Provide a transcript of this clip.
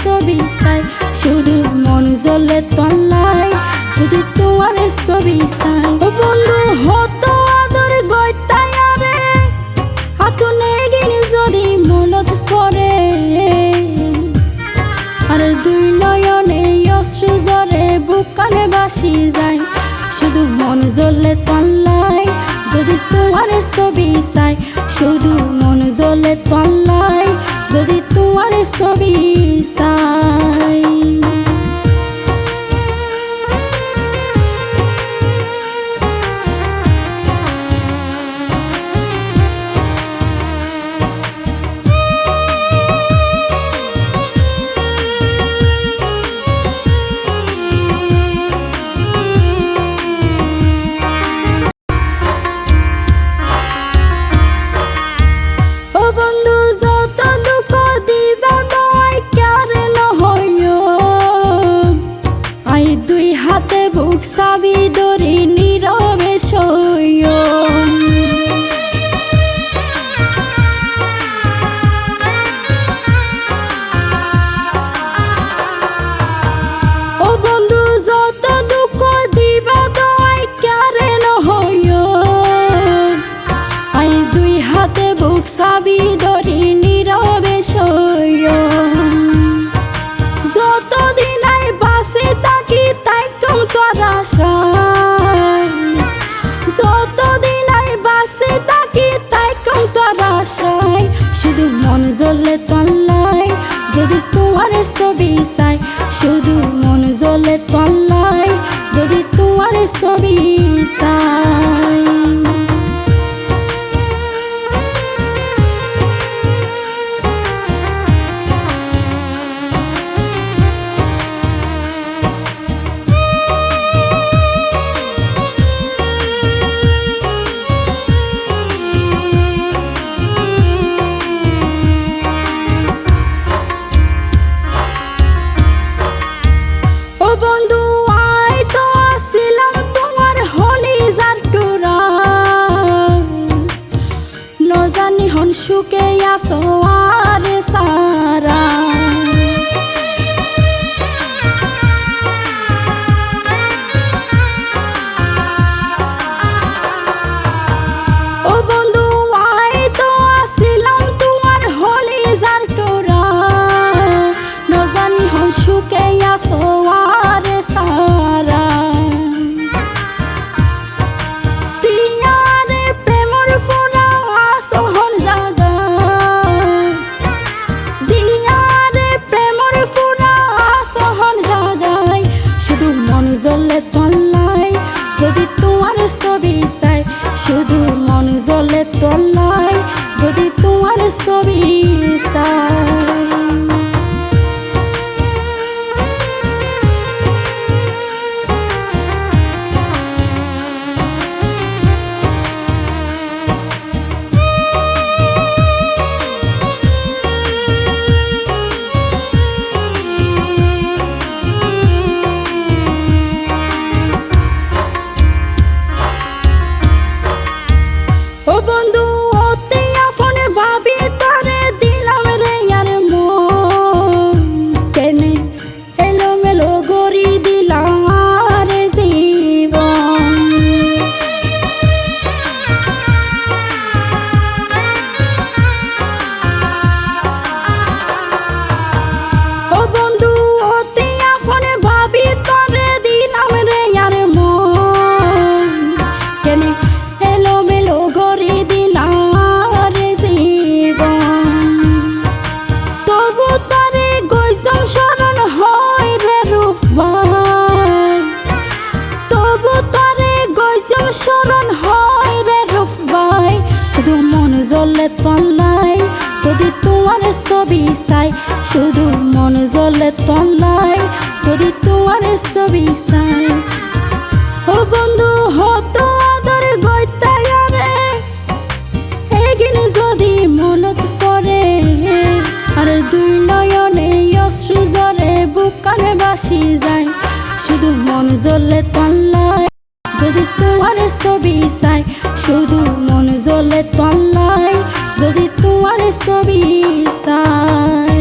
ছবি চাই, শুধু মন জ্বলে তল্লাই যদি তোমার ছবি চাই। বন্ধু, হতো আদর যদি মনত আর দুই নয়নে অশ্রু জরে বুকানে বাসি যায়, শুধু মন জ্বলে তল্লাই যদি তোমার ছবি চাই, শুধু মন জ্বলে তল্লাই তোমার ছবি চাই তোমার ছবি বন্ধু তোমার ছবি মন জ্বলে যদি তোমার ছবি চাই, শুধু মন জ্বলে তল্লাই যদি তোমার ছবি চাই। ও বন্ধু, হতো আদর গইতায়ারে এগিন যদি মনত পড়ে, আর দুই নয়নে অশ্রু জরে বুকানে বাসি যায়, শুধু মন জ্বলে তল্লায় যদি তোমার ছবি চাই, শুধু জ্বলে তল্লাই যদি তোমার ছবি চাই।